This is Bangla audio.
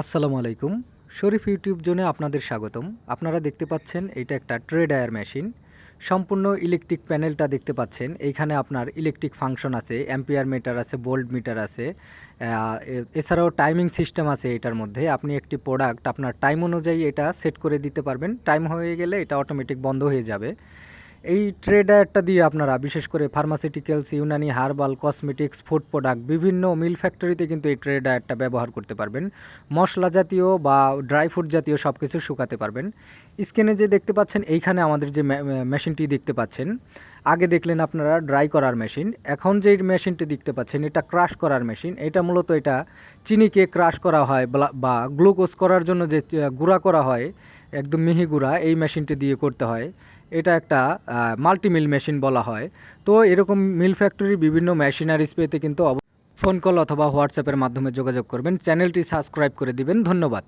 আসসালামু আলাইকুম। শরীফ ইউটিউব জোনে আপনাদের স্বাগতম। আপনারা দেখতে পাচ্ছেন এটা একটা ট্রে ডায়ার মেশিন। সম্পূর্ণ ইলেকট্রিক প্যানেলটা দেখতে পাচ্ছেন। এইখানে আপনার ইলেকট্রিক ফাংশন আছে, অ্যাম্পিয়ার মিটার আছে বোল্ড মিটার আছে এছাড়াও টাইমিং সিস্টেম আছে এটার মধ্যে। আপনি একটি প্রোডাক্ট আপনার টাইম অনুযায়ী এটা সেট করে দিতে পারবেন। টাইম হয়ে গেলে এটা অটোমেটিক বন্ধ হয়ে যাবে। এই ট্রে ডায়ারটা দিয়ে আপনারা, বিশেষ করে pharmaceuticals Unani herbal cosmetics food product বিভিন্ন মিল ফ্যাক্টরিতে কিন্তু এই ট্রে ডায়ারটা ব্যবহার করতে পারবেন। মশলা জাতীয় বা ড্রাই ফ্রুট জাতীয় সব কিছু শুকাতে পারবেন। স্ক্রিনে যে দেখতে পাচ্ছেন, এইখানে আমাদের যে মেশিনটি দেখতে পাচ্ছেন। আগে দেখলেন আপনারা ড্রাই করার মেশিন। এখন যে মেশিনটি দেখতে পাচ্ছেন, এটা ক্রাশ করার মেশিন। এটা মূলত এটা, চিনিকে ক্রাশ করা হয় বা গ্লুকোজ করার জন্য যে গুঁড়া করা হয় একদম মিহি গুঁড়া এই মেশিনটি দিয়ে করতে হয়। এটা একটা মাল্টিমিল মেশিন বলা হয়। তো এরকম মিল ফ্যাক্টরির বিভিন্ন মেশিনারিজ পেতে কিন্তু ফোন কল অথবা হোয়াটসঅ্যাপের মাধ্যমে যোগাযোগ করবেন। চ্যানেলটি সাবস্ক্রাইব করে দিবেন। ধন্যবাদ।